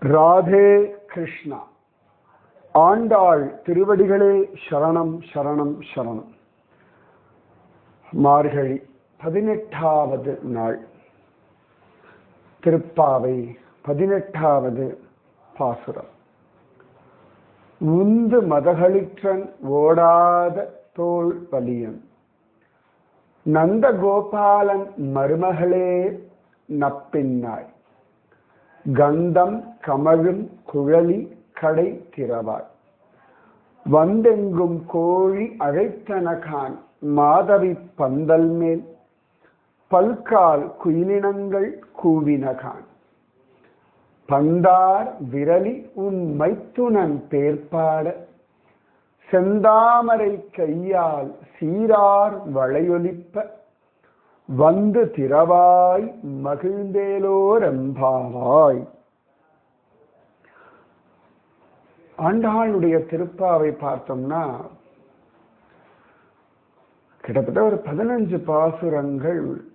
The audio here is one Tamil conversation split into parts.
ராதே கிருஷ்ணா. ஆண்டாள் திருவடிகளே சரணம் சரணம் சரணம். மார்கழி பதினெட்டாவது நாள். திருப்பாவை பதினெட்டாவது பாசுரம். உந்து மதகளிற்றன் ஓடாத தோல் வலியன் நந்தகோபாலன் மருமகளே நப்பின்னாய். கந்தம் கமழும் குழலி கடை திறவாள் வந்தெங்கும் கோழி அழைத்தனகான் மாதவி பந்தல் மேல். பல்கால் குயிலினங்கள் கூவினகான். பந்தார் விரலி உன் மைத்துனன் பேர்பாட. செந்தாமரை கையால் சீரார் வளையொலிப்ப. வந்து திரவாய் மகிழ்ந்தேலோரம்பாவாய். ஆண்டாளுடைய திருப்பாவை பார்த்தோம்னா கிட்டத்தட்ட ஒரு பதினஞ்சு பாசுரங்கள்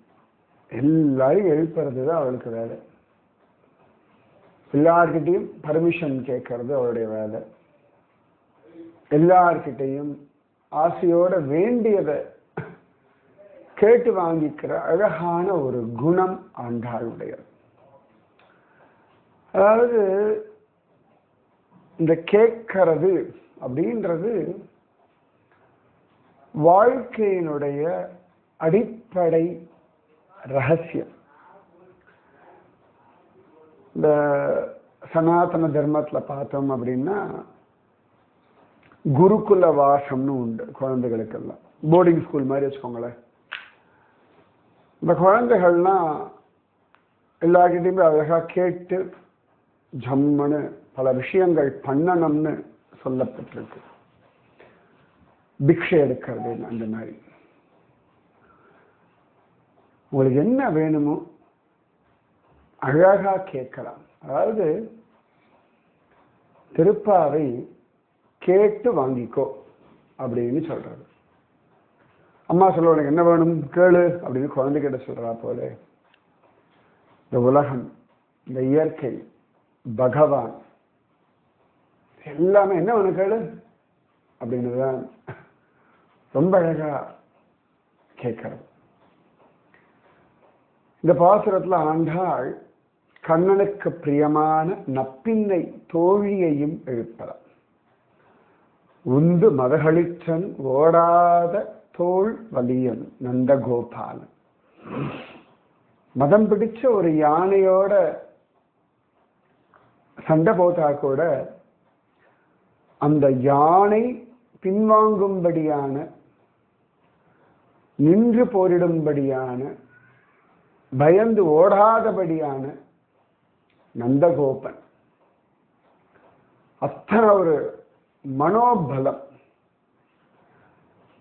எல்லாரையும் எழுப்புறது தான் அவளுக்கு வேலை. எல்லார்கிட்டையும் பர்மிஷன் கேட்கறது அவளுடைய வேலை. எல்லார்கிட்டையும் ஆசையோட வேண்டியதை கேட்டு வாங்கிக்கிற அழகான ஒரு குணம் ஆண்டாளுடையது. அதாவது இந்த கேட்கறது அப்படின்றது வாழ்க்கையினுடைய அடிப்படை ரகசியம். இந்த சனாதன தர்மத்தில் பார்த்தோம் அப்படின்னா குருகுல வாசம்னு உண்டு குழந்தைகளுக்கெல்லாம். போர்டிங் ஸ்கூல் மாதிரி வச்சுக்கோங்களேன். இந்த குழந்தைகள்லாம் எல்லார்கிட்டையுமே அழகா கேட்டு ஜம்முன்னு பல விஷயங்கள் பண்ணணும்னு சொல்லப்பட்டிருக்கு. பிக்ஷை எடுக்கிறது அந்த மாதிரி. உங்களுக்கு என்ன வேணுமோ அழகா கேட்கலாம். அதாவது திருப்பாவை கேட்டு வாங்கிக்கோ அப்படின்னு சொல்றாரு அம்மா சொல்ல உனக்கு என்ன வேணும்? கேளு. அப்படின்னு குழந்தைகிட்ட சொல்றா போல. இந்த உலகம் இந்த இயற்கை பகவான் எல்லாமே என்ன வேணும் கேளு? அப்படின்னு தான் ரொம்ப அழகா கேட்கறது இந்த பாசுரத்துல ஆண்டாள் கண்ணனுக்கு பிரியமான நப்பின்னை தோழியையும் எழுப்பலாம். உந்து மதகளிற்றன் ஓடாத தோல் வலியன் நந்தகோபாலன் மதம் பிடிச்ச ஒரு யானையோட சண்டை போட்டா கூட அந்த யானை பின்வாங்கும்படியான நின்று போரிடும்படியான பயந்து ஓடாதபடியான நந்தகோபன். அத்தனை ஒரு மனோபலம்.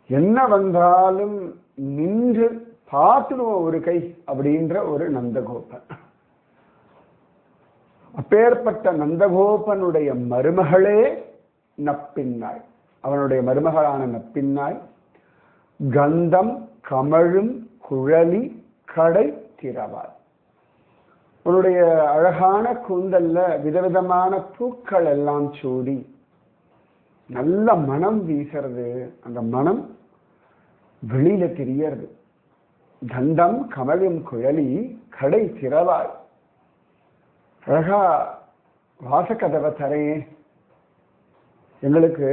என்ன வந்தாலும் நின்று பார்த்துடுவோம் ஒரு கை அப்படின்ற ஒரு நந்தகோபன். அப்பேற்பட்ட நந்தகோபனுடைய மருமகளே நப்பின்னாய் அவனுடைய மருமகளான நப்பின்னாய் கந்தம் கமழும் குழலி கடை திறவாய் உன்னுடைய அழகான கூந்தல்ல விதவிதமான பூக்கள் எல்லாம் சூடி நல்ல மனம் வீசுறது அந்த மனம் வெளியில தெரியறது. கந்தம் கமழும் குழலி கடை திறவாய். அழகா வாசக்கதவை தரேன் எங்களுக்கு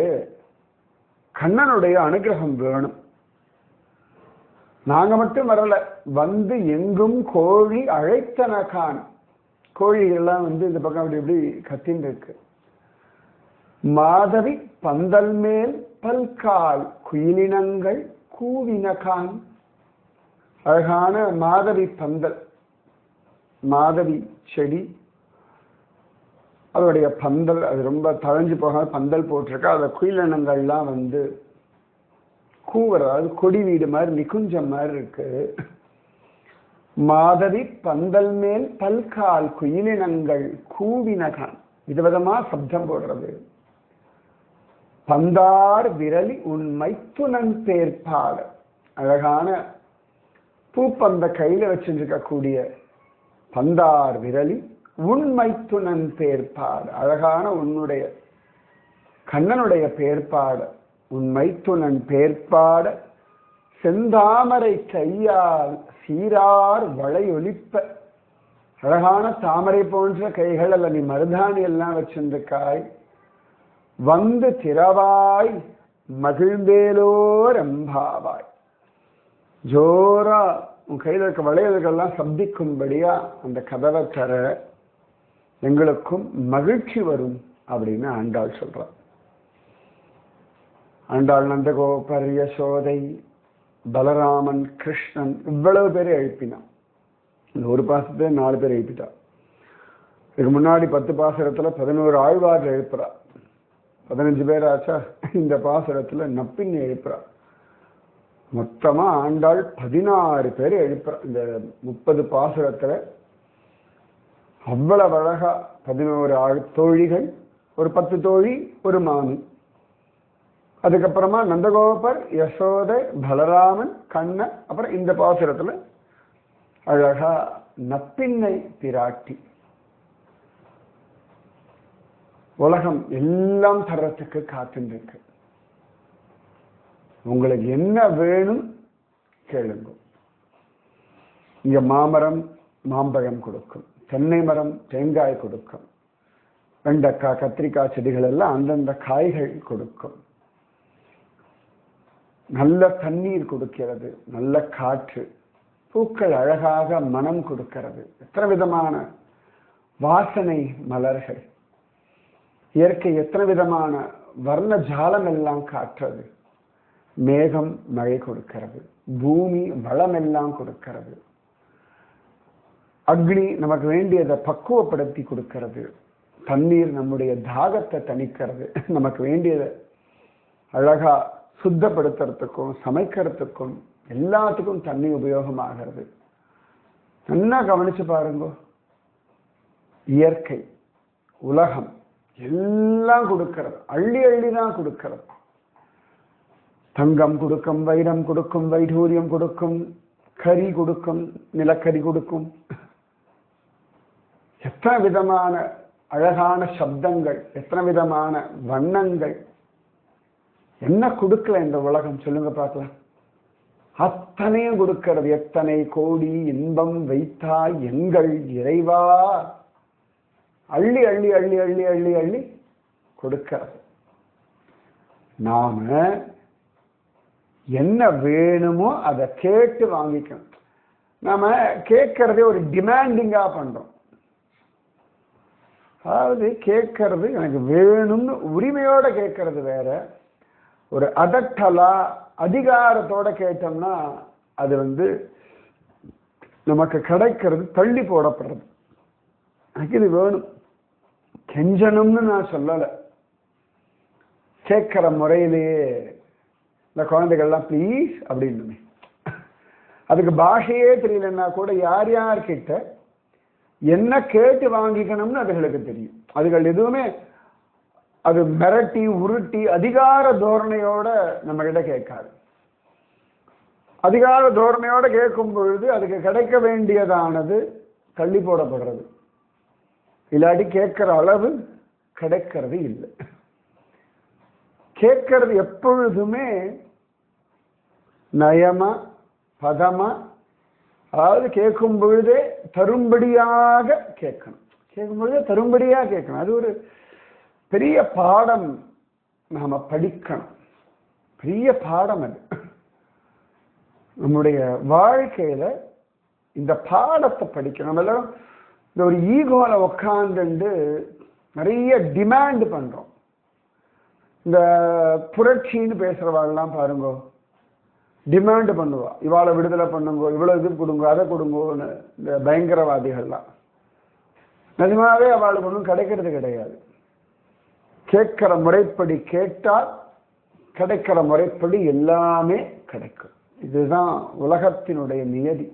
கண்ணனுடைய அனுகிரகம் வேணும். நாங்க மட்டும் வரல வந்து எங்கும் கோழி அழைத்தன கான் கோழிகள்லாம் வந்து இந்த பக்கம் அப்படி இப்படி கத்தின்னு இருக்கு மாதவி பந்தல் மேல் பல்கால் குயிலினங்கள் கூவினகான். அழகான மாதவி பந்தல் மாதவி செடி. அதோடைய பந்தல் அது ரொம்ப தழைஞ்சு போகாத பந்தல் போட்டிருக்கு. அதில் குயிலினங்கள்லாம் வந்து கூவுற அதாவது கொடி வீடு மாதிரி நிகுஞ்சம் மாதிரி இருக்கு. மாதவி பந்தல் மேல் பல்கால் குயிலினங்கள் கூவினகான். விதவிதமா சப்தம் போடுறது. பந்தார் விரலி உன் மைத்துனன் அழகான பூப்பந்த கையில வச்சிருக்கக்கூடிய பந்தார் விரலி உண்மை துணன் பேர்பாடு அழகான உன்னுடைய கண்ணனுடைய பேர்பாடு உண்மை துணன் பேர்பாட செந்தாமரை கையால் சீரார் வளையொலிப்ப அழகான தாமரை போன்ற கைகள் அல்ல நீ மருதாணி எல்லாம் வச்சிருக்காய் வந்து திறவாய் மகிழ்ந்தேலோர் அம்பாவாய் ஜோரா உன் கையில் இருக்க வளையல்கள்லாம் சப்திக்கும்படியா அந்த கதவை தர எங்களுக்கும் மகிழ்ச்சி வரும் அப்படின்னு ஆண்டாள் சொல்றார் ஆண்டாள் நந்தகோபர் யசோதை பலராமன் கிருஷ்ணன் இவ்வளவு பேரை எழுப்பினான். இந்த ஒரு பாசத்துல நாலு பேர் எழுப்பிட்டா இதுக்கு முன்னாடி பத்து பாசுரத்துல பதினோரு ஆழ்வார்கள் எழுப்புறா பதினஞ்சு பேர் ஆச்சா? இந்த பாசுரத்தில் நப்பின் எழுப்புறா. மொத்தமாக ஆண்டாள் பதினாறு பேர் எழுப்புறா. இந்த முப்பது பாசுரத்தில் அவ்வளவு அழகா பதினோரு ஆள் தோழிகள் ஒரு பத்து தோழி ஒரு மாமி. அதுக்கப்புறமா நந்தகோபர் யசோதை பலராமன் கண்ணன் அப்புறம் இந்த பாசுரத்தில் அழகா நப்பின்னை பிராட்டி உலகம் எல்லாம் தர்றதுக்கு காத்துருக்கு உங்களுக்கு என்ன வேணும் கேளுங்க. இங்க மாமரம் மாம்பழம் கொடுக்கும். தென்னை மரம் தேங்காய் கொடுக்கும். வெண்டைக்காய் கத்திரிக்காய் செடிகள் எல்லாம் அந்தந்த காய்கள் கொடுக்கும். நல்ல தண்ணீர் கொடுக்கிறது நல்ல காற்று. பூக்கள் அழகாக மனம் கொடுக்கிறது. எத்தனை விதமான வாசனை மலர்கள். இயற்கை எத்தனை விதமான வர்ண ஜாலம் எல்லாம் காட்டுறது? மேகம் மழை கொடுக்கிறது பூமி வளம் எல்லாம் கொடுக்கிறது அக்னி நமக்கு வேண்டியதை பக்குவப்படுத்தி கொடுக்கிறது தண்ணீர் நம்முடைய தாகத்தை தணிக்கிறது நமக்கு வேண்டியதை அழகா சுத்தப்படுத்துறதுக்கும் சமைக்கிறதுக்கும் எல்லாத்துக்கும் தண்ணி உபயோகமாகிறது. நல்லா கவனிச்சு பாருங்க. இயற்கை உலகம் எல்லாம் கொடுக்கிறது. அள்ளி அள்ளி தான் கொடுக்கிறது. தங்கம் கொடுக்கும் வைரம் கொடுக்கும் வைடூரியம் கொடுக்கும் கறி கொடுக்கும் நிலக்கரி கொடுக்கும். எத்தனை விதமான அழகான சப்தங்கள் எத்தனை விதமான வண்ணங்கள். என்ன கொடுக்கல இந்த உலகம்? சொல்லுங்க பார்க்கலாம். அத்தனையும் கொடுக்கிறது. எத்தனை கோடி இன்பம் வைத்தாய் எங்கள் இறைவா? அள்ளி அள்ளி அள்ளி அள்ளி அள்ளி அள்ளி கொடுக்கிறது. நாம என்ன வேணுமோ அதை கேட்டு வாங்கிக்கணும். நாம கேட்கறதே ஒரு டிமாண்டிங்கா பண்றோம். அதாவது கேட்கறது எனக்கு வேணும்னு உரிமையோட கேட்கறது வேற. ஒரு அதட்டலா அதிகாரத்தோட கேட்டோம்னா அது வந்து நமக்கு கிடைக்கிறது தள்ளி போடப்படுறது. எனக்கு இது வேணும். கெஞ்சணும்னு நான் சொல்லலை. கேட்குற முறையிலேயே இந்த குழந்தைகள்லாம் ப்ளீஸ் அப்படின்னு அதுக்கு பாஷையே தெரியலன்னா கூட யார் யார்கிட்ட என்ன கேட்டு வாங்கிக்கணும்னு அதுகளுக்கு தெரியும். அதுகள் எதுவுமே அது மிரட்டி உருட்டி அதிகார தோரணையோட நம்ம கிட்ட கேட்காது. அதிகார தோரணையோட கேட்கும் பொழுது அதுக்கு கிடைக்க வேண்டியதானது தள்ளி போடப்படுறது. இல்லாட்டி கேட்கிற அளவு கிடைக்கிறது இல்லை. கேட்கறது எப்பொழுதுமே நயமா பதமா அதாவது கேட்கும் பொழுதே தரும்படியாக கேட்கணும். கேட்கும் பொழுதே தரும்படியாக கேட்கணும். அது ஒரு பெரிய பாடம் நாம் படிக்கணும். பெரிய பாடம் அது. நம்முடைய வாழ்க்கையில் இந்த பாடத்தை படிக்கணும். நம்ம எல்லாரும் இந்த ஒரு ஈகோவில் உக்காந்துண்டு நிறைய டிமாண்ட் பண்ணுறோம் இந்த புரட்சின்னு பேசுகிறவாள்லாம் பாருங்க. டிமாண்ட் பண்ணுவா. இவாளை விடுதலை பண்ணுங்கோ இவ்வளோ இது கொடுங்க அதை கொடுங்கோன்னு இந்த பயங்கரவாதிகள்லாம். நிஜமாவே அவளுக்கு ஒன்றும் கிடைக்கிறது கிடையாது. கேட்கிற முறைப்படி கேட்டால் கிடைக்கிற முறைப்படி எல்லாமே கிடைக்கும். இதுதான் உலகத்தினுடைய நியதி.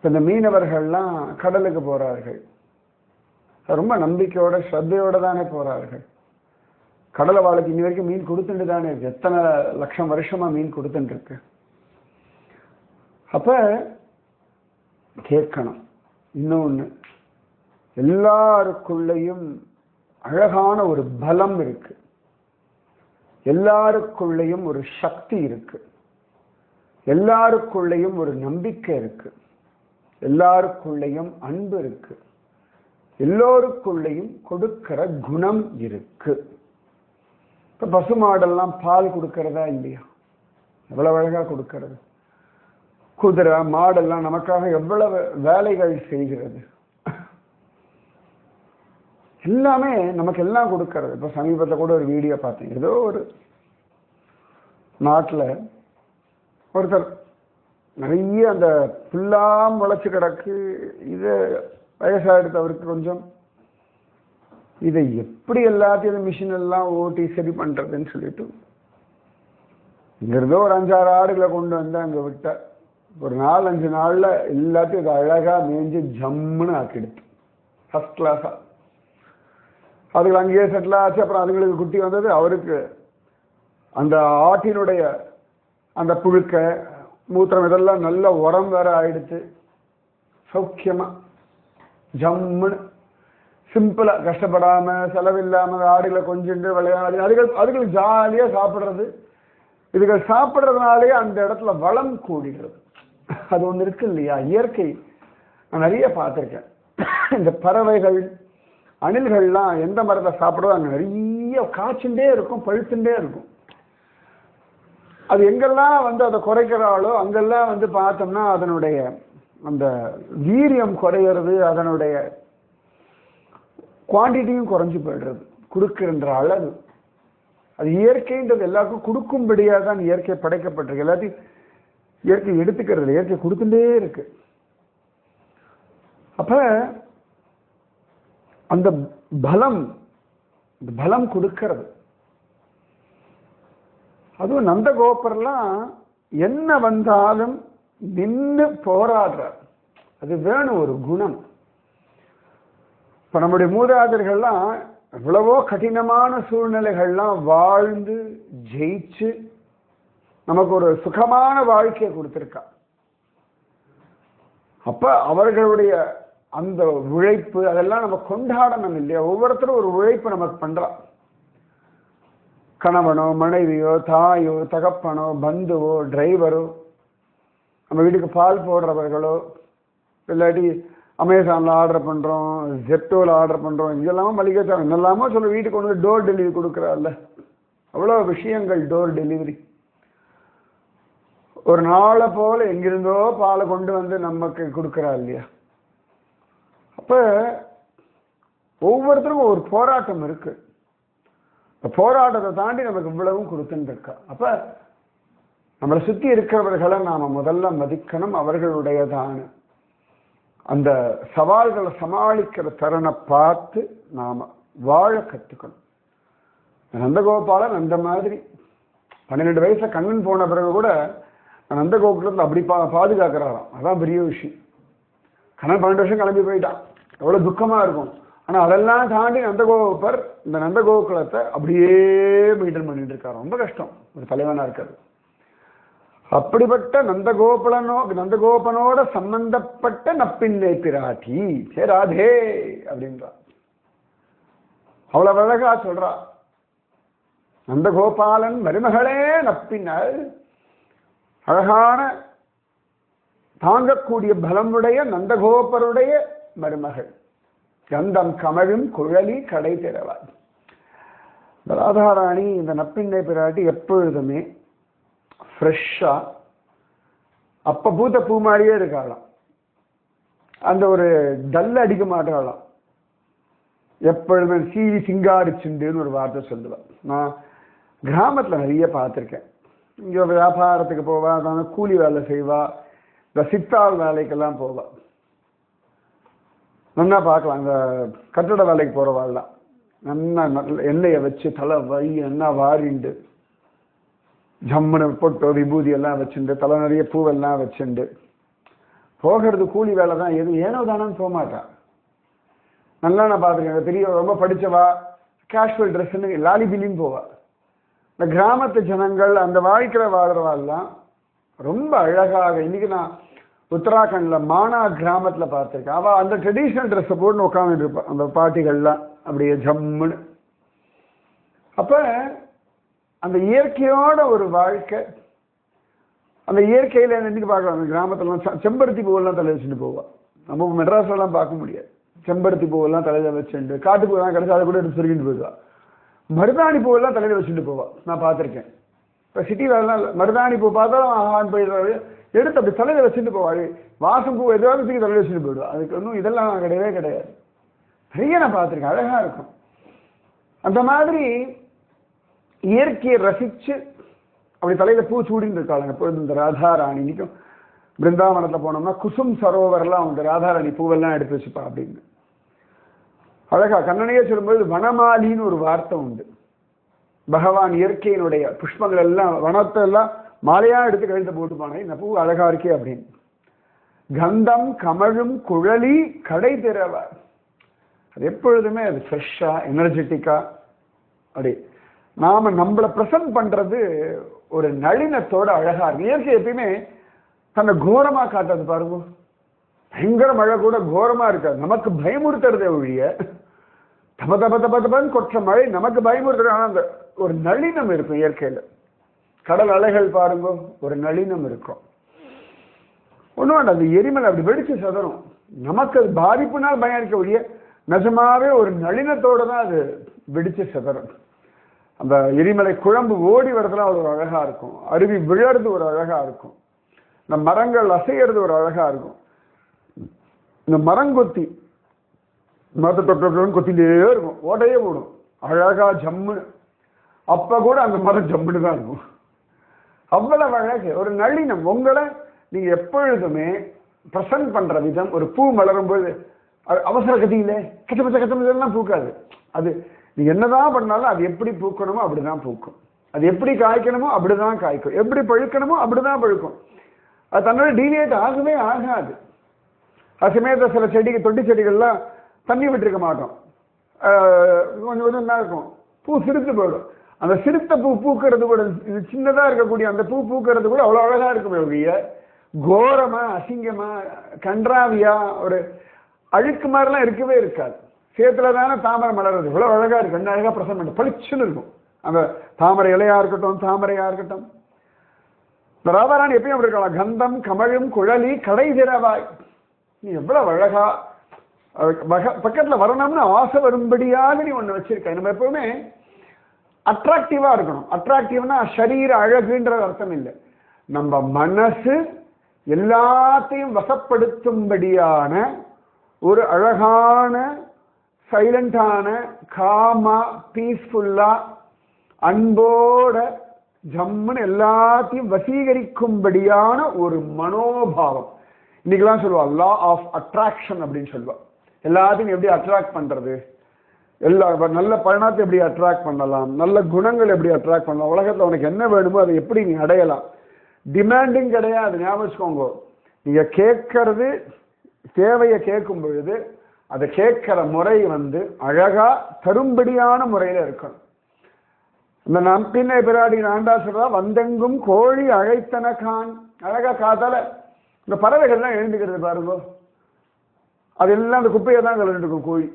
இப்போ இந்த மீனவர்கள்லாம் கடலுக்கு போகிறார்கள் ரொம்ப நம்பிக்கையோட ஸ்ரத்தையோடு தானே போகிறார்கள் கடலை வாழ்க்கை இனி வரைக்கும் மீன் கொடுத்துட்டு தானே இருக்கு. எத்தனை லட்சம் வருஷமாக மீன் கொடுத்துட்டு இருக்கு. அப்போ கேட்கணும். இன்னொன்று எல்லாருக்குள்ளேயும் அழகான ஒரு பலம் இருக்கு. எல்லாருக்குள்ளேயும் ஒரு சக்தி இருக்கு. எல்லாருக்குள்ளேயும் ஒரு நம்பிக்கை இருக்குது எல்லாருக்குள்ளேயும் அன்பு இருக்கு. எல்லோருக்குள்ளேயும் கொடுக்கிற குணம் இருக்கு. இப்போ பசுமாடெல்லாம் பால் கொடுக்கறதா இல்லையா? எவ்வளவு அழகா கொடுக்கறது. குதிரை மாடெல்லாம் நமக்காக எவ்வளவு வேலைகள் செய்கிறது. எல்லாமே நமக்கு எல்லாம் கொடுக்கறது. இப்போ சமீபத்தில் கூட ஒரு வீடியோ பார்த்தேன். ஏதோ ஒரு நாட்டில் ஒருத்தர் நிறைய அந்த புல்லாம் முளைச்சு கிடக்கு. இது வயசாகிடுத்தவருக்கு கொஞ்சம். இதை எப்படி எல்லாத்தையும் இந்த மிஷின் எல்லாம் ஓட்டி சரி பண்ணுறதுன்னு சொல்லிட்டு இங்கிருந்தோ ஒரு அஞ்சாறு ஆடுகளை கொண்டு வந்து அங்கே விட்ட. ஒரு நாலு அஞ்சு நாளில் எல்லாத்தையும் இது அழகாக மேய்ஞ்சு ஜம்முன்னு ஆக்கிடுது ஃபர்ஸ்ட் கிளாஸாக அதுகள் அங்கேயே செட்டில் ஆச்சு. அப்புறம் அதுங்களுக்கு குட்டி வந்தது. அவருக்கு அந்த ஆட்டினுடைய அந்த புழுக்கை மூத்திரம் இதெல்லாம் நல்ல உரம் வேற ஆயிடுச்சு. சௌக்கியமா. ஜம்முன்னு. சிம்பிளா கஷ்டப்படாம செலவில்லாம ஆடுகளை கொஞ்சிண்டு விளையாடி அதுகள் அதுகள் ஜாலியா சாப்பிடுறது. இதுகள் சாப்பிட்றதுனாலே அந்த இடத்துல வளம் கூடுகிறது அது ஒண்ணு இருக்கு இல்லையா? இயற்கை. நான் நிறைய பார்த்துருக்கேன். இந்த பறவைகள் அணில்கள்லாம் எந்த மரத்தை சாப்பிடுறதோ அங்கே நிறைய காய்ச்சுட்டே இருக்கும் பழுத்துட்டே இருக்கும். அது எங்கெல்லாம் வந்து அதை குறைக்கிறாளோ அங்கெல்லாம் வந்து பார்த்தோம்னா அதனுடைய அந்த வீரியம் குறையிறது அதனுடைய குவான்டிட்டியும் குறைஞ்சி போயிடுறது. கொடுக்கின்ற அளவு. அது இயற்கைன்றது எல்லாருக்கும் கொடுக்கும்படியாக தான் இயற்கை படைக்கப்பட்டிருக்கு. எல்லாத்தையும் இயற்கை எடுத்துக்கிறது இயற்கை கொடுத்துட்டே இருக்கு. அப்ப அந்த பலம் பலம் கொடுக்கிறது. அதுவும் நந்தகோபர்லாம் என்ன வந்தாலும் நின்று போராடுறார். அது வேணும் ஒரு குணம். இப்போ நம்முடைய மூதாதர்கள்லாம் எவ்வளவோ கடினமான சூழ்நிலைகள்லாம் வாழ்ந்து ஜெயிச்சு நமக்கு ஒரு சுகமான வாழ்க்கையை கொடுத்துருக்கா. அப்போ அவர்களுடைய அந்த உழைப்பு அதெல்லாம் நம்ம கொண்டாடணும் இல்லையா? ஒவ்வொருத்தரும் ஒரு உழைப்பு நமக்கு பண்ணுறான் கணவனோ மனைவியோ தாயோ தகப்பனோ பந்துவோ டிரைவரோ நம்ம வீட்டுக்கு பால் போடுறவர்களோ இல்லாட்டி அமேசானில் ஆர்டர் பண்ணுறோம் ஜெப்டோவில் ஆர்டர் பண்ணுறோம் இதெல்லாமோ மளிகை சார் இதெல்லாமோ சொல்ல வீட்டுக்கு கொண்டு வந்து டோர் டெலிவரி கொடுக்குறாள்ல. அவ்வளோ விஷயங்கள் டோர் டெலிவரி ஒரு நாளை போல் எங்கிருந்தோ பாலை கொண்டு வந்து நமக்கு கொடுக்குறா இல்லையா? அப்போ ஒவ்வொருத்தருக்கும் ஒரு போராட்டம் இருக்குது போராட்டத்தை தாண்டி நமக்கு இவ்வளவும் கொடுத்துருக்கா இருக்கா அப்ப நம்மளை சுத்தி இருக்கிறவர்களை நாம முதல்ல மதிக்கணும் அவர்களுடையதான அந்த சவால்களை சமாளிக்கிற திறனை பார்த்து நாம வாழ கத்துக்கணும். நந்தகோபாலன் அந்த மாதிரி பன்னிரெண்டு வயசுல கண்ணன் போன பிறகு கூட நந்தகோகுலத்தில் அப்படி பா பாதுகாக்கிறாராம். அதான் பெரிய விஷயம். கண்ணன் பன்னெண்டு வருஷம் கிளம்பி போயிட்டான். எவ்வளோ துக்கமாக இருக்கும். ஆனால் அதெல்லாம் தாண்டி நந்தகோபர் இந்த நந்தகோகுலத்தை அப்படியே மெயின்டைன் பண்ணிட்டு இருக்கார். ரொம்ப கஷ்டம். ஒரு தலைவனாக இருக்காது அப்படிப்பட்ட நந்தகோபலனோ நந்தகோபனோட சம்பந்தப்பட்ட நப்பின்னை பிராட்டி சே ராதே அப்படின்றா அவ்வளவு அழகா சொல்றா. நந்தகோபாலன் மருமகளே நப்பினாள். அழகான தாங்கக்கூடிய பலமுடைய நந்தகோபருடைய மருமகள். கந்தம் கமழும் குழலி கடை திறவாள் இந்த ராதாராணி இந்த நப்பிண்டை பிராட்டி எப்பொழுதுமே ஃப்ரெஷ்ஷா அப்ப பூத்த பூ மாதிரியே இருக்காளாம். அந்த ஒரு டல் அடிக்க மாட்டாளாம். எப்பொழுதுமே சீவி சிங்காரிச்சுண்டுன்னு ஒரு வார்த்தை சொல்லுவேன் நான் கிராமத்துல நிறைய பார்த்துருக்கேன். இங்க வியாபாரத்துக்கு போவா நான் கூலி வேலை செய்வா இந்த சித்தாள் வேலைக்கெல்லாம் போவாள் நல்லா பார்க்கலாம். இந்த கட்டட வேலைக்கு போறவாள்லாம் நல்லா நல்ல எண்ணெயை வச்சு தலை வை என்ன வாரிண்டு. ஜம்முன்னு பொட்டோ விபூதி எல்லாம் வச்சுண்டு. தலை நிறைய பூவெல்லாம் வச்சுண்டு. போகிறது கூலி வேலை தான். எது ஏனோ தானோன்னு போக மாட்டான். நல்லா நான் பார்த்துருக்கேன் பெரிய ரொம்ப படித்தவா கேஷுவல் ட்ரெஸ்ஸுன்னு லாலிபிலின்னு போவா. இந்த கிராமத்து ஜனங்கள் அந்த வாழ்க்கையில் வாழ்கிறவாள்லாம் ரொம்ப அழகாக. இன்னைக்கு நான் உத்தராகண்டில் மானா கிராமத்தில் பார்த்துருக்கேன். அவள் அந்த ட்ரெடிஷ்னல் ட்ரெஸ்ஸை போட்டு உட்காந்துட்டு இருப்பான் அந்த பாட்டிகள்லாம் அப்படியே ஜம்முன்னு. அப்போ அந்த இயற்கையோட ஒரு வாழ்க்கை அந்த இயற்கையில் நின்று பார்க்கலாம். அந்த கிராமத்துலலாம் செம்பருத்தி பூவெல்லாம் தலை வச்சுட்டு போவா. நம்ம மெட்ராஸ்லாம் பார்க்க முடியாது. செம்பருத்தி பூவெல்லாம் தலையில் வச்சுட்டு காட்டு பூவெல்லாம் கிடச்சி அதை கூட எடுத்து சுருக்கிட்டு போயிடுவா. மருதாணி பூவெல்லாம் தலையில் வச்சுட்டு போவா. நான் பார்த்துருக்கேன். இப்போ சிட்டிலலாம் இல்லை. மருதாணி பூ பார்த்தா ஆன் போயிடுறாரு. எடுத்து அப்படி தலையில் வச்சுட்டு போவாள் வாசம் பூ எதாவது தூக்கி தலையில வச்சுட்டு போயிடுவா அதுக்கு ஒன்றும் இதெல்லாம் கிடையவே கிடையாது. நிறைய நான் பார்த்துருக்கேன். அழகாக இருக்கும். அந்த மாதிரி இயற்கையை ரசித்து அப்படி தலையில் பூ சூடின்னு இருக்காளுங்க. எப்பொழுதும் இந்த ராதாராணிக்கும் பிருந்தாவனத்தில் போனோம்னா குசும் சரோவரெல்லாம் அவங்க ராதாராணி பூவெல்லாம் எடுத்து வச்சுப்பா அப்படின்னு. அழகா கண்ணனையே சொல்லும்போது வனமாலின்னு ஒரு வார்த்தை உண்டு. பகவான் இயற்கையினுடைய புஷ்பங்கள் எல்லாம் வனத்தை எல்லாம் மாலையா எடுத்து கழுத்தை போட்டுப்பானே? இந்த பூ அழகா இருக்கே அப்படின்னு. கந்தம் கமழும் குழலி கடை திறவ அது எப்பொழுதுமே அது ஃப்ரெஷ்ஷா எனர்ஜெட்டிக்கா அப்படி. நாம நம்மளை ப்ரெசன்ட் பண்றது ஒரு நளினத்தோட அழகா இருக்கு இயற்கை எப்பயுமே தன்னை கோரமா காட்டாது பாருங்க. பயங்கர மழை கூட கோரமா இருக்காது. நமக்கு பயமுறுத்துறதே ஒழிய தப தப தப தபன்னு கொற்ற மழை நமக்கு பயமுறுத்துறது. ஆனா அந்த ஒரு நளினம் இருக்கும் இயற்கையில. கடல் அலைகள் பாருங்க ஒரு நளினம் இருக்கும். ஒன்றும் வேண்டாம் அந்த எரிமலை அப்படி வெடிச்சு சதறும். நமக்கு அது பாதிப்புனால் பயம் இருக்க நிஜமாவே ஒரு நளினத்தோடு தான் அது வெடிச்சு சதறும். அந்த எரிமலை குழம்பு ஓடி வரதுலாம் அது ஒரு அழகாக இருக்கும். அருவி விழறது ஒரு அழகாக இருக்கும். இந்த மரங்கள் அசையிறது ஒரு அழகாக இருக்கும். இந்த மரங்கொத்தி மரத்தை தொட்டு தொட்டு கொத்திட்டே இருக்கும். ஓட்டையே போடும். அழகாக ஜம்முன்னு. அப்போ கூட அந்த மரம் ஜம்முன்னு தான் இருக்கும். அவ்வளவு அழகு. ஒரு நளினம். உங்களை நீங்க எப்பொழுதுமே பிரசன்ட் பண்ற விதம் ஒரு பூ மலரும் போது அவசர கதியில கச்ச பச்ச கச்ச பச்செல்லாம் பூக்காது. அது நீ என்னதான் பண்ணாலும் அது எப்படி பூக்கணுமோ அப்படிதான் பூக்கும். அது எப்படி காய்க்கணுமோ அப்படிதான் காய்க்கும். எப்படி பழுக்கணுமோ அப்படிதான் பழுக்கும். அது தன்னோட டீவியேட் ஆகவே ஆகாது. அது சமயத்தில் சில செடி தொட்டி செடிகள்லாம் தண்ணி விட்டுருக்க மாட்டோம். கொஞ்சம் கொஞ்சம் என்ன இருக்கும்? பூ சிரித்து போயிடும். அந்த சிறுத்தை பூ பூக்கிறது கூட இது சின்னதாக இருக்கக்கூடிய அந்த பூ பூக்கிறது கூட அவ்வளோ அழகாக இருக்குமே ஒழிய கோரமா அசிங்கமாக கன்றாவியா ஒரு அழுக்கு மாதிரிலாம் இருக்கவே இருக்காது. சேத்துல தானே தாமரை மலர்றது. இவ்வளோ அழகாக இருக்கும் ரெண்டு அழகாக பிரசன்ட் பண்ண பளிச்சுன்னு இருக்கும். அந்த தாமரை இலையாக இருக்கட்டும் தாமரையாக இருக்கட்டும். இந்த ராதாராணி எப்பயும் அப்படி இருக்கலாம் கந்தம் கமழும் குழலி கடை திறவாய் நீ எவ்வளவு அழகா பக்கத்தில் வரணும்னு ஆசை வரும்படியாக நீ ஒன்று வச்சிருக்க. நம்ம எப்பவுமே அட்ராக்டிவாக இருக்கணும். அட்ராக்டிவ்னா சரீர அழகுன்ற அர்த்தம் இல்லை. நம்ம மனசு எல்லாத்தையும் வசப்படுத்தும்படியான ஒரு அழகான சைலண்டான காமா பீஸ்ஃபுல்லா அன்போட ஜம்முன்னு எல்லாத்தையும் வசீகரிக்கும்படியான ஒரு மனோபாவம். இன்னைக்கெல்லாம் சொல்லுவா லா ஆஃப் அட்ராக்ஷன் அப்படின்னு சொல்லுவா. எல்லாத்தையும் எப்படி அட்ராக்ட் பண்றது? எல்லா நல்ல பயணத்தை எப்படி அட்ராக்ட் பண்ணலாம்? நல்ல குணங்கள் எப்படி அட்ராக்ட் பண்ணலாம்? உலகத்தில் உனக்கு என்ன வேணுமோ அதை எப்படி நீ அடையலாம்? டிமாண்டிங் கிடையாது ஞாபகம் நீங்கள் கேட்கறது தேவையை கேட்கும் பொழுது அதை கேட்குற முறை வந்து அழகாக தரும்படியான முறையில் இருக்கணும். இந்த நம்பின பிராடி ஆண்டா சொல்றா வந்தெங்கும் கோழி அழைத்தன கான் அழகா காத்தால இந்த பறவைகள்லாம் எழுந்துக்கிறது பாருங்க. அதெல்லாம் அந்த குப்பையை தான் கலந்துட்டு இருக்கும் கோழி.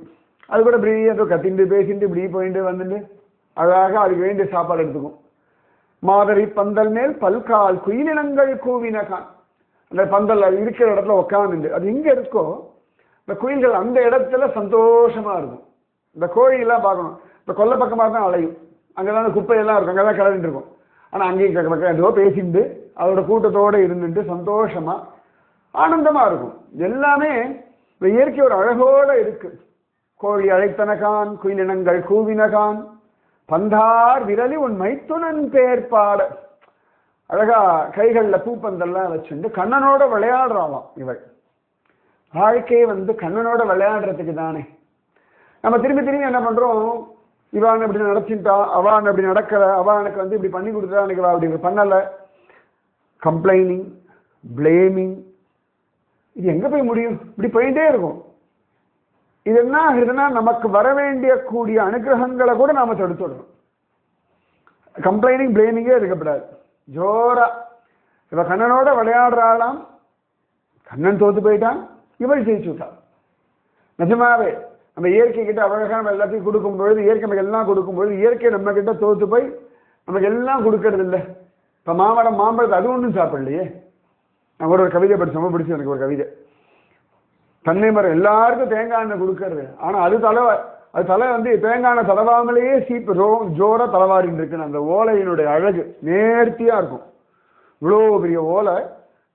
அது கூட இப்படி ஏதோ கத்திண்டு பேசிட்டு இப்படி போயிட்டு வந்துட்டு அழகாக அதுக்கு வேண்டிய சாப்பாடு எடுத்துக்கும். மாதரி பந்தல் மேல் பல்கால் குயிலினங்கள் கூவினகான் அந்த பந்தல் அது இருக்கிற இடத்துல உக்காந்துண்டு. அது இங்கே இருக்கோ இந்த குயில்கள் அந்த இடத்துல சந்தோஷமாக இருக்கும். இந்த கோழியெல்லாம் பார்க்கணும். இந்த கொல்லை பக்கமாக தான் அலையும். அங்கே தான் குப்பையெல்லாம் இருக்கும். அங்கதான் கிளம்பிட்டு இருக்கும். ஆனால் அங்கேயும் க- ஏதோ பேசிட்டு அதோட கூட்டத்தோட இருந்துட்டு சந்தோஷமாக ஆனந்தமாக இருக்கும். எல்லாமே இந்த இயற்கை ஒரு அழகோடு இருக்குது கோழி அழைத்தனகான் குயிலினங்கள் கூவினகான். பந்தார் விரலி உன் மைத்துனன் பேர் பாட. அழகா கைகளில் பூப்பந்தெல்லாம் வச்சுட்டு கண்ணனோட விளையாடுறாளாம் இவள். வாழ்க்கையை வந்து கண்ணனோட விளையாடுறதுக்கு தானே. நம்ம திரும்பி திரும்பி என்ன பண்றோம்? இவான் இப்படி நடத்திட்டா அவான் அப்படி நடக்கல அவானுக்கு வந்து இப்படி பண்ணி கொடுத்தா எனக்கு அப்படி பண்ணலை. கம்ப்ளைனிங் பிளேமிங் இது எங்கே போய் முடியும்? இப்படி போயிட்டே இருக்கும். இது என்ன ஆகுதுன்னா நமக்கு வர வேண்டிய கூடிய அனுகிரகங்களை கூட நாம தடுத்துடணும். கம்ப்ளைனிங் பிளேமிங்கே இருக்கப்படாது. ஜோரா. இவ கண்ணனோட விளையாடுறாளாம். கண்ணன் தோத்து போயிட்டான். இவள் ஜெயிச்சு விட்டான் நிஜமாவே நம்ம இயற்கை கிட்ட அழகாக நம்ம எல்லாத்தையும் கொடுக்கும் பொழுது இயற்கை நமக்கு எல்லாம் கொடுக்கும் பொழுது இயற்கை நம்ம கிட்ட தோத்து போய் நமக்கு எல்லாம் கொடுக்கறது இல்லை இப்போ மாமரம் மாம்பழத்தை அது ஒன்றும் சாப்பிடலையே. நான் கூட ஒரு கவிதை படிச்சு ரொம்ப பிடிச்சது எனக்கு ஒரு கவிதை. தென்னை மரம் எல்லாருக்கும் தேங்காய் எண்ணெய் கொடுக்கறது. ஆனால் அது தலை அது தலை வந்து தேங்காய் எண்ணெய் தலவாமலேயே சீப்பு ரோ ஜோராக தலைவாரின்னு இருக்குன்னு அந்த ஓலையினுடைய அழகு நேர்த்தியாக இருக்கும். இவ்வளோ பெரிய ஓலை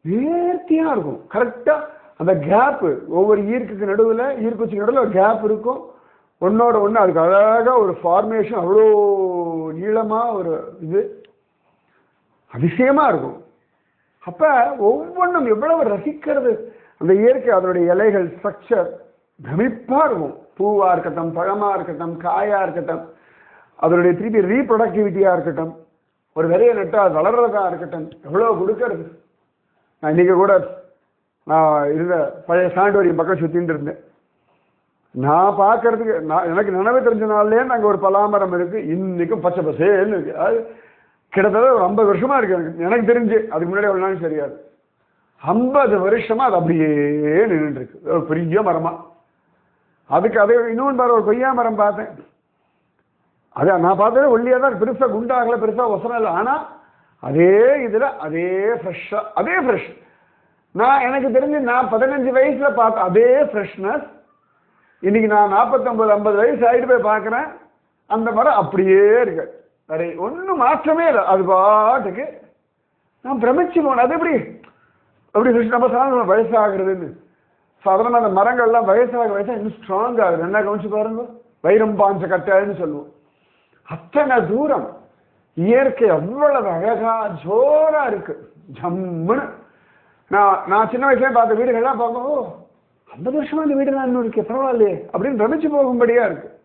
நேர்த்தியாக இருக்கும். கரெக்டாக அந்த கேப்பு ஒவ்வொரு ஈர்க்குக்கு நடுவில் ஈர்க்குச்சிக்கு நடுவில் ஒரு கேப் இருக்கும். ஒன்னோட ஒன்று அதுக்கு அழகாக ஒரு ஃபார்மேஷன் அவ்வளோ நீளமாக ஒரு இது. அதிசயமாக இருக்கும். அப்போ ஒவ்வொன்றும் எவ்வளவு ரசிக்கிறது? அந்த இயற்கை அதனுடைய இலைகள் ஸ்ட்ரக்சர் பிரமிப்பாக இருக்கும். பூவாக இருக்கட்டும் பழமாக இருக்கட்டும் காயாக இருக்கட்டும் அதனுடைய திருப்பி ரீப்ரொடக்டிவிட்டியாக இருக்கட்டும் ஒரு விதையை நட்டால் அது வளர்றதா இருக்கட்டும் எவ்வளோ கொடுக்கறது? நான் இன்னைக்கு கூட நான் இருந்த பழைய சாண்டோரியம் பக்கம் சுற்றின்னு இருந்தேன். நான் பார்க்கறதுக்கு நான் எனக்கு நினைவு தெரிஞ்ச நாள்லேயே நாங்கள் ஒரு பலாமரம் இருக்குது இன்றைக்கும் பச்சை பசேன்னு இருக்குது அது கிட்டத்தட்ட ஒரு ஐம்பது வருஷமாக இருக்குது எனக்கு. எனக்கு தெரிஞ்சு. அதுக்கு முன்னாடி எவ்வளோ நாள் தெரியாது ஐம்பது வருஷமா அது அப்படியே நின்றுருக்கு ஒரு பெரிய மரமா. அதுக்கு அதே இன்னொன்று பாரு ஒரு கொய்யா மரம் பார்த்தேன். அதான் நான் பார்த்தது ஒல்லியாக தான் பெருசாக குண்டாகல பெருசாக ஒசனம் இல்லை. ஆனால் அதே இதில் அதே ஃப்ரெஷ்ஷாக அதே ஃப்ரெஷ் நான் எனக்கு தெரிஞ்சு நான் பதினஞ்சு வயசில் பார்த்த அதே ஃப்ரெஷ்னஸ் இன்னைக்கு நான் நாற்பத்தொம்பது ஐம்பது வயசு ஆகிட்டு போய் பார்க்குறேன். அந்த மரம் அப்படியே இருக்கு. வேற ஒன்றும் மாற்றமே இல்லை. அது பாட்டுக்கு. நான் பிரமிச்சு போனேன். அது எப்படி? அப்படி ஃப்ரெஷ் நம்ம சாதாரண வயசாகிறதுன்னு. சாதாரண அந்த மரங்கள்லாம் வயசாக வயசாக இன்னும் ஸ்ட்ராங் ஆகுது. என்ன கவனிச்சு பாருங்க? வைரம் பாஞ்ச கட்டாயன்னு சொல்லுவோம். அத்தனை தூரம் இயற்கை அவ்வளவு அழகா ஜோரா இருக்கு. ஜம்முன்னு. நான் நான் சின்ன வயசுல பார்த்த வீடுகள்லாம் பார்க்கும் ஓ ஐம்பது வருஷமா இந்த வீடு நான் இன்னும் இருக்கே. பரவாயில்லையே. அப்படின்னு ரமிச்சு போகும்படியா இருக்கு.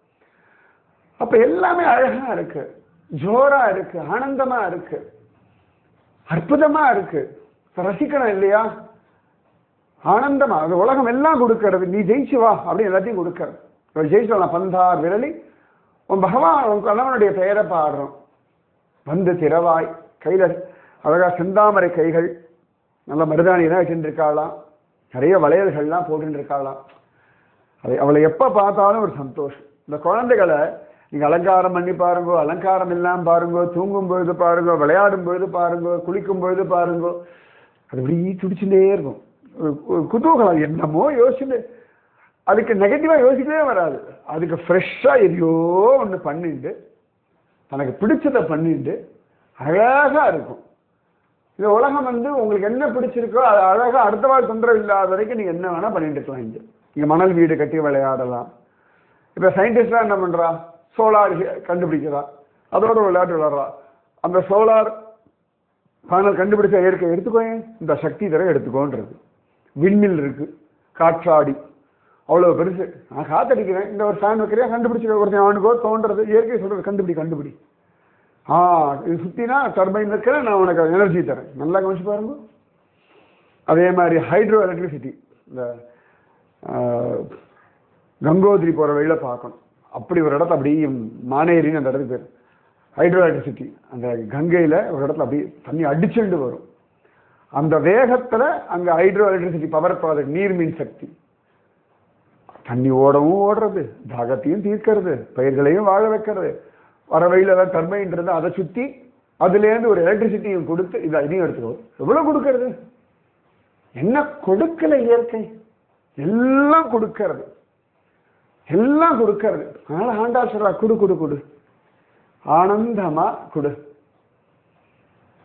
அப்ப எல்லாமே அழகா இருக்கு. ஜோரா இருக்கு. ஆனந்தமா இருக்கு. அற்புதமா இருக்கு. ரசிக்கணும் இல்லையா? ஆனந்தமா. அது உலகம் எல்லாம் கொடுக்கறது. நீ ஜெயிச்சு வா அப்படின்னு எல்லாத்தையும் கொடுக்கறது. இவர் ஜெயிச்சு பந்தார் விரலி. உன் பகவான் உன் கணவனுடைய பெயரை பாடுறோம் வந்து திறவாய். கையில் அழகாக செந்தாமரை கைகள். நல்ல மருதாணி தான் வச்சுருக்காளாம் நிறைய வளையல்கள்லாம் போட்டுருக்காளாம் இருக்காளாம் அதை அவளை எப்போ பார்த்தாலும் ஒரு சந்தோஷம். இந்த குழந்தைகளை நீங்கள் அலங்காரம் பண்ணி பாருங்கோ அலங்காரம் இல்லாமல் பாருங்கோ தூங்கும் பொழுது பாருங்கோ விளையாடும் பொழுது பாருங்கோ குளிக்கும் பொழுது பாருங்கோ அது இப்படி துடிச்சுட்டே இருக்கும். குதூகலம் என்னமோ யோசிச்சுட்டு அதுக்கு நெகட்டிவாக யோசிக்கவே வராது. அதுக்கு ஃப்ரெஷ்ஷாக எதையோ ஒன்று பண்ணிட்டு தனக்கு பிடிச்சதை பண்ணிட்டு அழகாக இருக்கும். இந்த உலகம் வந்து உங்களுக்கு என்ன பிடிச்சிருக்கோ அது அழகாக அடுத்த வாழ் தொந்தரவு இல்லாத வரைக்கும் நீங்கள் என்ன வேணால் பண்ணிட்டு இருக்கலாம் இங்கே. இங்க மணல் வீடு கட்டி விளையாடலாம். இப்போ சயின்டிஸ்டா என்ன பண்ணுறா சோலார் கண்டுபிடிக்கிறா அதோட விளையாட்டு விளாட்றா அந்த சோலார் ஃபைனல் கண்டுபிடிச்ச இயற்கை எடுத்துக்கோ இந்த சக்தி தர எடுத்துக்கோன்றது. விண்மில் இருக்குது காற்றாடி. அவ்வளோ பெருசு. நான் காத்தடிக்கிறேன். இந்த ஒரு ஃபேன் வைக்கிறேன் கண்டுபிடிச்சிருக்க ஒருத்தன் அவனுக்கோ தோன்றது. இயற்கை சொல்கிறது கண்டுபிடி கண்டுபிடி. ஆ இது சுற்றினா டர்பைன் இருக்கிறேன் நான் உனக்கு எனர்ஜி தரேன். நல்லா கவனிச்சு பாருங்க. அதே மாதிரி ஹைட்ரோ எலக்ட்ரிசிட்டி இந்த கங்கோத்ரி போகிற வழியில் பார்க்கணும். அப்படி ஒரு இடத்த அப்படியே மானேரின்னு அந்த இடத்துக்கு பேர். ஹைட்ரோ எலக்ட்ரிசிட்டி அந்த கங்கையில் ஒரு இடத்துல அப்படியே தண்ணி அடிச்சுண்டு வரும். அந்த வேகத்தில் அங்கே ஹைட்ரோ எலக்ட்ரிசிட்டி பவர் ப்ராஜெக்ட் நீர்மின் சக்தி. தண்ணி ஓடவும் ஓடுறது தாகத்தையும் தீர்க்கிறது பயிர்களையும் வாழ வைக்கிறது. வர வழியில் ஏதாவது டர்பைன்றது அதை சுற்றி அதுலேருந்து ஒரு எலக்ட்ரிசிட்டியும் கொடுத்து இதை இதையும் எடுத்துக்கோ. எவ்வளோ கொடுக்கறது? என்ன கொடுக்கல இயற்கை? எல்லாம் கொடுக்கறது. எல்லாம் கொடுக்கறது. அதனால் ஆண்டா சொல்றா குடு குடு குடு. ஆனந்தமா குடு.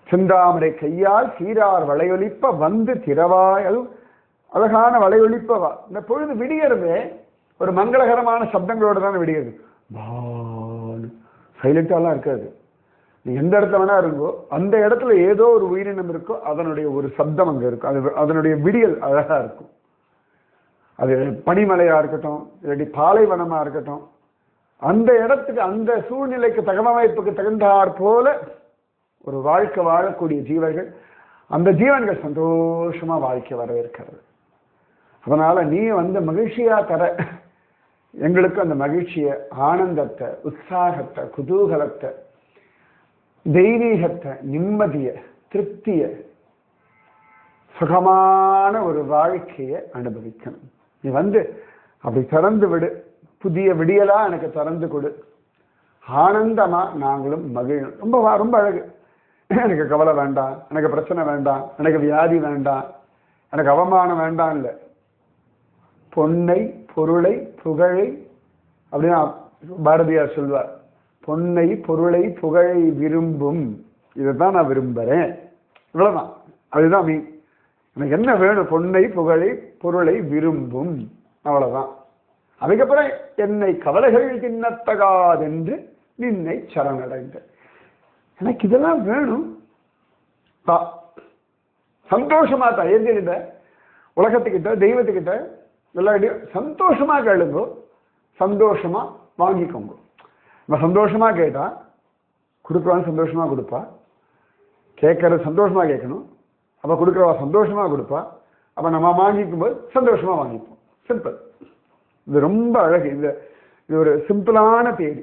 செந்தாமரை கையால் சீரார் வளையொலிப்ப வந்து திறவாய். அதுவும் அழகான வளையொலிப்பவா இந்த பொழுது விடியறதே ஒரு மங்களகரமான சப்தங்களோட தான் விடியது பான்னு சைலண்டாலாம் இருக்காது. நீ எந்த இடத்துல வேணா இருக்கோ அந்த இடத்துல ஏதோ ஒரு உயிரினம் இருக்கோ அதனுடைய ஒரு சப்தம் அங்க இருக்கும். அது அதனுடைய விடியல் அழகா இருக்கும். அது பனிமலையா இருக்கட்டும் இல்லாட்டி பாலைவனமா இருக்கட்டும் அந்த இடத்துக்கு அந்த சூழ்நிலைக்கு தகவமைப்புக்கு தகுந்தாற் போல ஒரு வாழ்க்கை வாழக்கூடிய ஜீவர்கள் அந்த ஜீவன்கள் சந்தோஷமா வாழ்க்கை வரவேற்கிறது அதனால நீ வந்து மகிழ்ச்சியா தர. எங்களுக்கு அந்த மகிழ்ச்சியை ஆனந்தத்தை உற்சாகத்தை குதூகலத்தை தெய்வீகத்தை நிம்மதியை திருப்தியை சுகமான ஒரு வாழ்க்கையை அனுபவிக்கணும். நீ வந்து அப்படி திறந்து விடு. புதிய விடியலா எனக்கு திறந்து கொடு. ஆனந்தமா நாங்களும் மகிழும். ரொம்ப ரொம்ப அழகு. எனக்கு கவலை வேண்டாம். எனக்கு பிரச்சனை வேண்டாம். எனக்கு வியாதி வேண்டாம். எனக்கு அவமானம் வேண்டாம் இல்லை. பொன்னை பொருளை புகழை அப்படின்னா பாரதியார் சொல்வார். பொன்னை பொருளை புகழை விரும்பும். இதைத்தான் நான் விரும்புகிறேன் இவ்வளோதான் அதுதான் மீன் எனக்கு என்ன வேணும்? பொன்னை புகழை பொருளை விரும்பும். அவ்வளோதான் அதுக்கப்புறம் என்னை கவலைகள் தின்னத்தகாதென்று நின்னை சரணடைந்த. எனக்கு இதெல்லாம் வேணும். தா சந்தோஷமா தயந்திருந்த உலகத்துக்கிட்ட தெய்வத்துக்கிட்ட எல்லார்கிட்டையும் சந்தோஷமா கேளுங்கோ. சந்தோஷமா வாங்கிக்கோங்க. நம்ம சந்தோஷமா கேட்டா கொடுக்குறவன் சந்தோஷமா கொடுப்பா. கேட்கறது சந்தோஷமா கேட்கணும். அப்ப கொடுக்குறவா சந்தோஷமா கொடுப்பா. அப்ப நம்ம வாங்கிக்கும்போது சந்தோஷமா வாங்கிப்போம். சிம்பிள் இது ரொம்ப அழகு. இந்த இது ஒரு சிம்பிளான தேதி.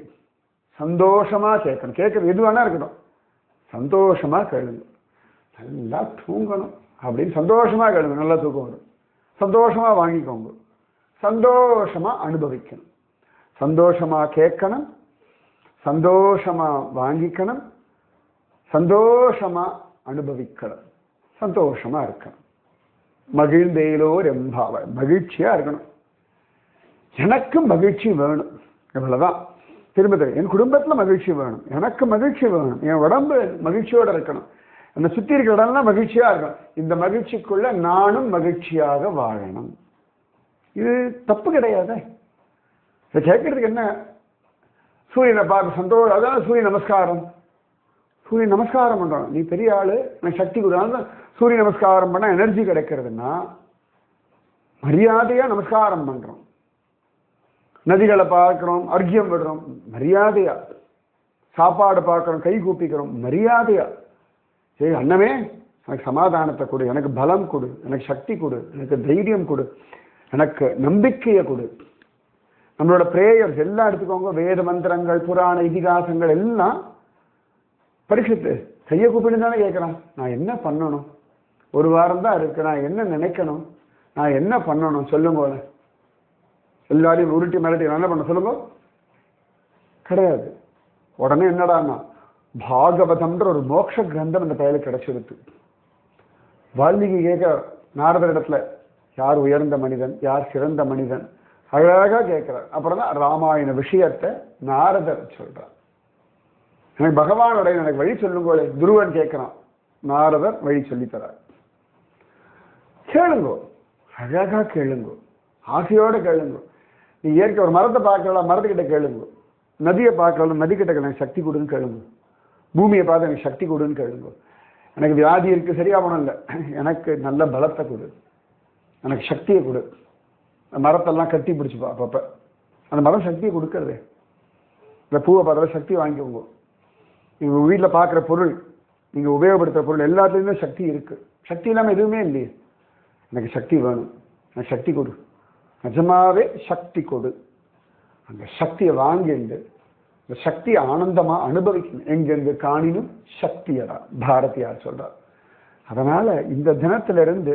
சந்தோஷமா கேட்கணும். கேட்கறது எது வேணா இருக்கட்டும். சந்தோஷமா கேளுங்க நல்லா தூங்கணும் அப்படின்னு சந்தோஷமா கேளுங்க நல்லா தூக்கம் வரும். சந்தோஷமா வாங்கிக்கோங்க. சந்தோஷமா அனுபவிக்கணும். சந்தோஷமா கேட்கணும். சந்தோஷமா வாங்கிக்கணும். சந்தோஷமா அனுபவிக்கணும். சந்தோஷமா இருக்கணும். மகிழ்ந்தேலோ ரெம்பாவ மகிழ்ச்சியா இருக்கணும். எனக்கு மகிழ்ச்சி வேணும். இவ்வளோதான் திரும்ப என் குடும்பத்தில் மகிழ்ச்சி வேணும். எனக்கு மகிழ்ச்சி வேணும். என் உடம்பு மகிழ்ச்சியோடு இருக்கணும். என்னை சுற்றி இருக்கிற இடம்லாம் மகிழ்ச்சியாக இருக்கணும். இந்த மகிழ்ச்சிக்குள்ள நானும் மகிழ்ச்சியாக வாழணும். இது தப்பு கிடையாதே. இதை கேட்கறதுக்கு என்ன? சூரியனை பார்க்க சந்தோஷம் அதான் சூரிய நமஸ்காரம். சூரிய நமஸ்காரம் பண்ணுறோம் நீ பெரிய ஆள் எனக்கு சக்தி கொடுத்தாலும் சூரிய நமஸ்காரம் பண்ணால் எனர்ஜி கிடைக்கிறதுன்னா மரியாதையாக நமஸ்காரம் பண்ணுறோம் நதிகளை பார்க்குறோம் அர்க்கியம் விடுறோம் மரியாதையா. சாப்பாடு பார்க்குறோம் கை கூப்பிக்கிறோம் மரியாதையா. சரி அண்ணமே எனக்கு சமாதானத்தை கொடு எனக்கு பலம் கொடு எனக்கு சக்தி கொடு எனக்கு தைரியம் கொடு எனக்கு நம்பிக்கையை கொடு. நம்மளோட பிரேயர்ஸ் எல்லாம் எடுத்துக்கோங்க. வேத மந்திரங்கள் புராண இதிகாசங்கள் எல்லாம். பரிசுத்து செய்ய கூப்பிட்டு தானே கேட்குறான். நான் என்ன பண்ணணும்? ஒரு வாரம் தான் இருக்கு. நான் என்ன நினைக்கணும்? நான் என்ன பண்ணணும்? சொல்லுங்க எல்லாரையும் உருட்டி மிரட்டி நான் என்ன பண்ண சொல்லுங்க? கிடையாது. உடனே என்னடான்னா பாகவதம்ன்ற ஒரு மோட்ச கிரந்தம் அந்த பயலுக்கு கிடைச்சிருக்கு. வால்மீகி கேட்க நாரதர் இடத்துல யார் உயர்ந்த மனிதன்? யார் சிறந்த மனிதன்? அழகாக கேட்கிறார். அப்புறம் தான் ராமாயண விஷயத்தை நாரதர் சொல்றார். எனக்கு பகவானுடைய எனக்கு வழி சொல்லுங்களே. துருவன் கேட்கிறான். நாரதர் வழி சொல்லித்தரார் கேளுங்கோ. அழகா கேளுங்கோ. ஆசையோட கேளுங்கோ. நீ இயற்கை ஒரு மரத்தை பார்க்கலாம் மரத்துக்கிட்ட கேளுங்க. நதியை பார்க்கலாம் நதிக்கிட்ட எனக்கு சக்தி கொடுன்னு கேளுங்க. பூமியை பார்த்து எனக்கு சக்தி கொடுன்னு கேளுங்க. எனக்கு வியாதி இருக்கு சரியாக போனோம் இல்லை. எனக்கு நல்ல பலத்தை கொடு. எனக்கு சக்தியை கொடு. அந்த மரத்தெல்லாம் கட்டி பிடிச்சிப்பா அப்பப்போ. அந்த மரம் சக்தியை கொடுக்கறது. இந்த பூவை பார்த்தாலும் சக்தி வாங்கிக்கோங்க. நீங்கள் வீட்டில் பார்க்குற பொருள் நீங்கள் உபயோகப்படுத்துகிற பொருள் எல்லாத்துலேயுமே சக்தி இருக்குது சக்தி இல்லாமல் எதுவுமே இல்லையே. எனக்கு சக்தி வேணும். எனக்கு சக்தி கொடு. நிஜமாவே சக்தி கொடு. அந்த சக்தியை வாங்கிண்டு இந்த சக்தியை ஆனந்தமா அனுபவிக்கணும். எங்கெங்க காணினும் சக்தியடா பாரதியார் சொல்றார். அதனால இந்த தினத்திலிருந்து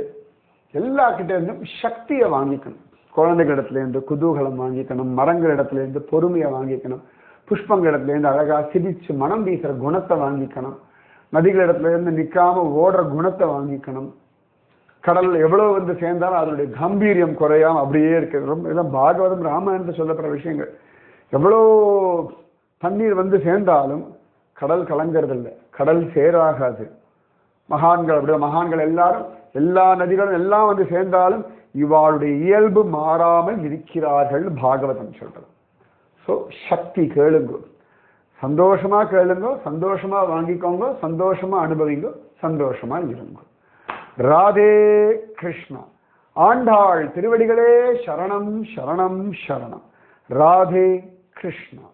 எல்லா இருந்தும் சக்தியை வாங்கிக்கணும். குழந்தைகளிடத்துல இருந்து குதூகலம் வாங்கிக்கணும் மரங்களிடத்துல இருந்து பொறுமையை வாங்கிக்கணும் புஷ்பங்களிடத்துல இருந்து அழகா சிரிச்சு மனம் வீசுற குணத்தை வாங்கிக்கணும் நதிகளிடத்துல இருந்து நிற்காம ஓடுற குணத்தை வாங்கிக்கணும் கடல் எவ்வளவு வந்து சேர்ந்தாலும் அதனுடைய கம்பீரியம் குறையாம அப்படியே இருக்கிறோம் ரொம்ப இதெல்லாம் பாகவதம் ராமாயணத்தை சொல்லப்படுற விஷயங்கள். எவ்வளோ தண்ணீர் வந்து சேர்ந்தாலும் கடல் கலங்கிறதில்ல. கடல் சேராகாது. மகான்கள் அப்படி மகான்கள் எல்லாரும் எல்லா நதிகளும் எல்லாம் வந்து சேர்ந்தாலும் இவாளுடைய இயல்பு மாறாமல் இருக்கிறார்கள் பாகவதம் சொல்றது. ஸோ சக்தி கேளுங்க. சந்தோஷமா கேளுங்க சந்தோஷமா வாங்கிக்கோங்க சந்தோஷமா அனுபவிங்க சந்தோஷமா இருங்க. ராதே கிருஷ்ணா. ஆண்டாள் திருவடிகளே சரணம் சரணம் சரணம். ராதே கிருஷ்ணா.